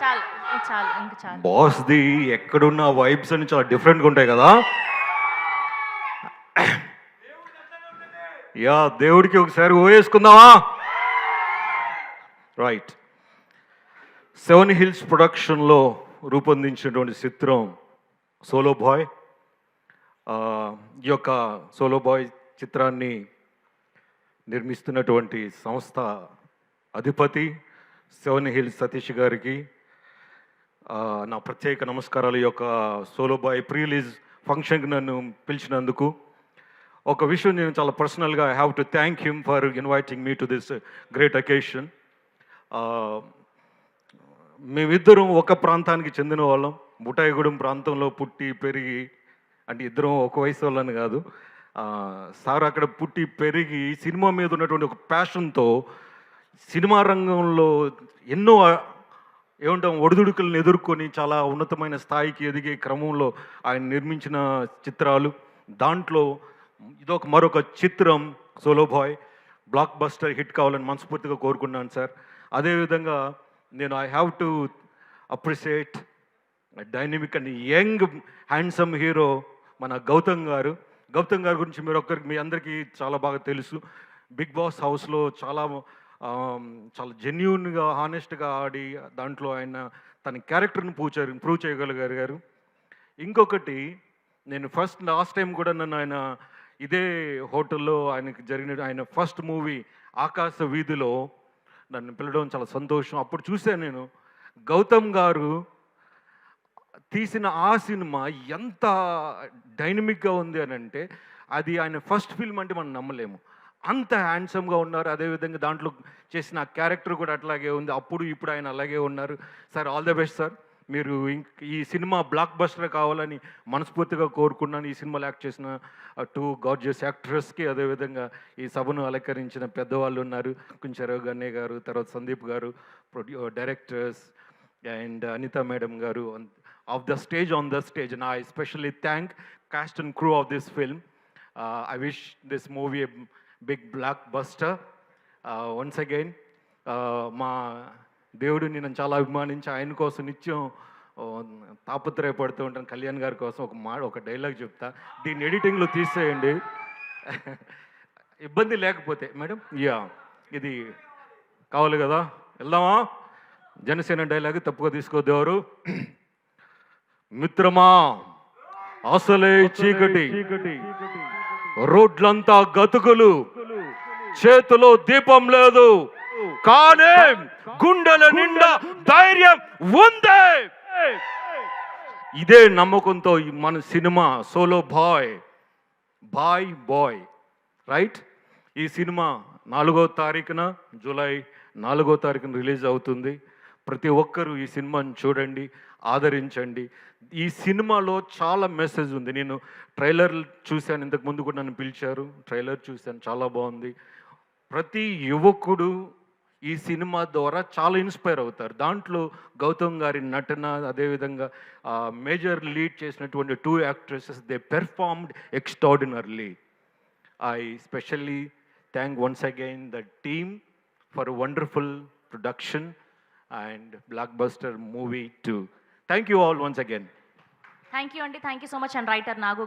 చాలు చాలు ఇంక చాలు. బాస్ది ఎక్కడున్న వైబ్స్ అని చాలా డిఫరెంట్గా ఉంటాయి కదా. యా దేవుడికి ఒకసారి ఓయేసుకుందామా రైట్ సెవెన్ హిల్స్ ప్రొడక్షన్లో రూపొందించినటువంటి చిత్రం సోలో బాయ్ ఈ యొక్క సోలో బాయ్ చిత్రాన్ని నిర్మిస్తున్నటువంటి సంస్థ అధిపతి సెవెన్ హిల్స్ సతీష్ గారికి నా ప్రత్యేక నమస్కారాలు ఈ యొక్క సోలో బాయ్ ప్రీ రిలీజ్ ఫంక్షన్కి నన్ను పిలిచినందుకు. ఒక విషయం నేను చాలా పర్సనల్గా I have to thank him for inviting me to this great occasion. మేమిద్దరం ఒక ప్రాంతానికి చెందిన వాళ్ళం. బుటాయిగూడెం ప్రాంతంలో పుట్టి పెరిగి అంటే ఇద్దరం ఒక వయసు వాళ్ళని కాదు. సార్ అక్కడ పుట్టి పెరిగి సినిమా మీద ఉన్నటువంటి ఒక ప్యాషన్తో సినిమా రంగంలో ఎన్నో ఏమంటాం? ఒడిదుడుకులను ఎదుర్కొని చాలా ఉన్నతమైన స్థాయికి ఎదిగే క్రమంలో ఆయన నిర్మించిన చిత్రాలు. దాంట్లో ఇదొక మరొక చిత్రం solo bye blockbuster hit కావాలని మనస్ఫూర్తిగా కోరుకున్నాను సార్. అదేవిధంగా నేను I have to appreciate dynamic and young handsome hero మన గౌతమ్ గారు. గౌతమ్ గారి గురించి మీరు ఒక్కరికి మీ అందరికీ చాలా బాగా తెలుసు. బిగ్ బాస్ హౌస్లో చాలా చాలా జెన్యున్గా హానెస్ట్గా ఆడి దాంట్లో ఆయన తన క్యారెక్టర్ని ప్రూవ్ చే ప్రూవ్ చేయగలిగారు గారు. ఇంకొకటి నేను ఫస్ట్ లాస్ట్ టైం కూడా నన్ను ఆయన ఇదే హోటల్లో ఆయనకి జరిగిన ఆయన ఫస్ట్ మూవీ ఆకాశ వీధిలో నన్ను పిలవడం చాలా సంతోషం. అప్పుడు చూశాను నేను గౌతమ్ గారు తీసిన ఆ సినిమా ఎంత డైనమిక్గా ఉంది అని అంటే అది ఆయన ఫస్ట్ ఫిల్మ్ అంటే మనం నమ్మలేము. అంత హ్యాండ్సమ్గా ఉన్నారు. అదేవిధంగా దాంట్లో చేసిన క్యారెక్టర్ కూడా అట్లాగే ఉంది. అప్పుడు ఇప్పుడు ఆయన అలాగే ఉన్నారు. Sir all the best sir. మీరు ఇంక్- ఈ సినిమా బ్లాక్ బస్టర్ కావాలని మనస్ఫూర్తిగా కోరుకున్నాను. ఈ సినిమాలో యాక్ట్ చేసిన టూ గార్జియస్ యాక్ట్రెస్కి అదేవిధంగా ఈ సభను అలంకరించిన పెద్దవాళ్ళు ఉన్నారు. కొంచెం గన్నయ్య గారు తర్వాత Sandeep garu ప్రొడ్యూ directors and Anitha madam garu of the stage on the stage. And I especially thank cast and crew of this film. I wish this movie big blockbuster once again మా దేవుడిని నేను చాలా అభిమానించి ఆయన కోసం నిత్యం తాపత్రయపడుతూ ఉంటాను. కళ్యాణ్ గారి కోసం ఒక మాట ఒక డైలాగ్ చెప్తా. దీన్ని ఎడిటింగ్లో తీసేయండి. ఇబ్బంది లేకపోతే మేడం? యా ఇది కావాలి కదా? వెళ్దామా? జనసేన డైలాగ్ తప్పుగా తీసుకోవద్దు ఎవరు? మిత్రమా? అసలే చీకటి. రోడ్లంతా గతుకులు. చేతిలో దీపం లేదు. కానీ గుండెల నిండా ధైర్యం ఉంది. ఇదే నమ్మకంతో మన cinema Solo Boy boy boy. Right? ఈ సినిమా నాలుగో తారీఖున జూలై నాలుగో తారీఖున రిలీజ్ అవుతుంది. ప్రతి ఒక్కరూ ఈ సినిమాని చూడండి ఆదరించండి. ఈ సినిమాలో చాలా మెసేజ్ ఉంది. నేను ట్రైలర్ చూశాను ఇంతకు ముందు కూడా నన్ను పిలిచారు. ట్రైలర్ చూశాను చాలా బాగుంది. ప్రతి యువకుడు ఈ సినిమా ద్వారా చాలా ఇన్స్పైర్ అవుతారు. దాంట్లో గౌతమ్ గారి నటన అదేవిధంగా మేజర్ లీడ్ చేసినటువంటి two actresses they performed extraordinarily I specially thank once again the team for wonderful production production and blockbuster movie too. Thank you all once again. Thank you అండి thank you so much and writer Nagu